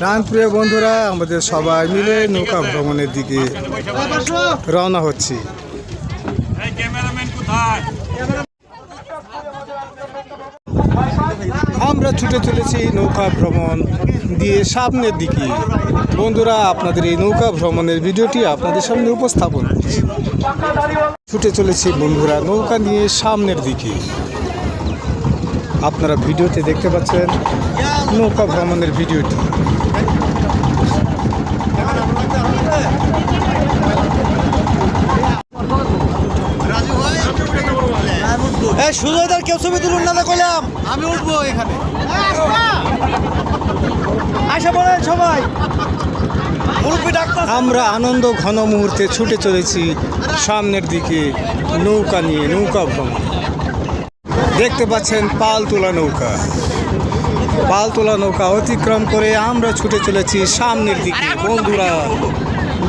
প্রাণপ্রিয় বন্ধুরা, আমাদের সবাই মিলে নৌকা ভ্রমণের দিকে রওনা হচ্ছি। আমরা ছুটে চলেছি নৌকা ভ্রমণ দিয়ে সামনের দিকে। বন্ধুরা, আপনাদের এই নৌকা ভ্রমণের ভিডিওটি আপনাদের সামনে উপস্থাপন ছুটে চলেছি বন্ধুরা নৌকা নিয়ে সামনের দিকে। আপনারা ভিডিওতে দেখতে পাচ্ছেন নৌকা ভ্রমণের ভিডিওটি। সুজয়দার কেউ ছবি তুলুন না কইলাম আমি উঠবো এখানে। আসা বলেন সবাই। আমরা আনন্দ ঘন মুহূর্তে ছুটে চলেছি সামনের দিকে নৌকা নিয়ে নৌকা ভ্রমণ। দেখতে পাচ্ছেন পাল তোলা নৌকা। পাল তোলা নৌকা অতিক্রম করে আমরা ছুটে চলেছি সামনের দিকে। বন্ধুরা,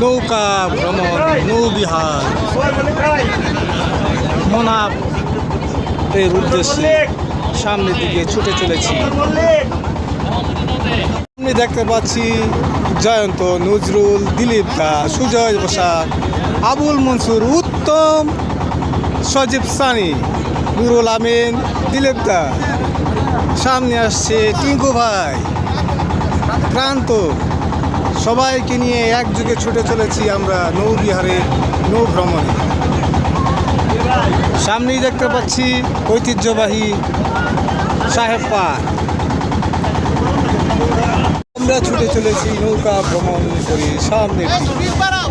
নৌকা ভ্রমণ, নৌবিহার মনাব এর উদ্দেশ্যে সামনের দিকে ছুটে চলেছি। আমি দেখতে পাচ্ছি জয়ন্ত, নজরুল, দিলীপ দা, সুজয় বসাক, আবুল মনসুর, উত্তম সজীব সানি। নুরুল আমিন, দিলীপ দাস সামনে আসছে টিঙ্কু ভাই, ক্রান্ত। সবাইকে নিয়ে একযুগে ছুটে চলেছি আমরা নৌবিহারে, নৌ ভ্রমণে। সামনেই দেখতে পাচ্ছি ঐতিহ্যবাহী সাহেব আমরা ছুটে চলেছি নৌকা ভ্রমণ করে সামনের দিকে।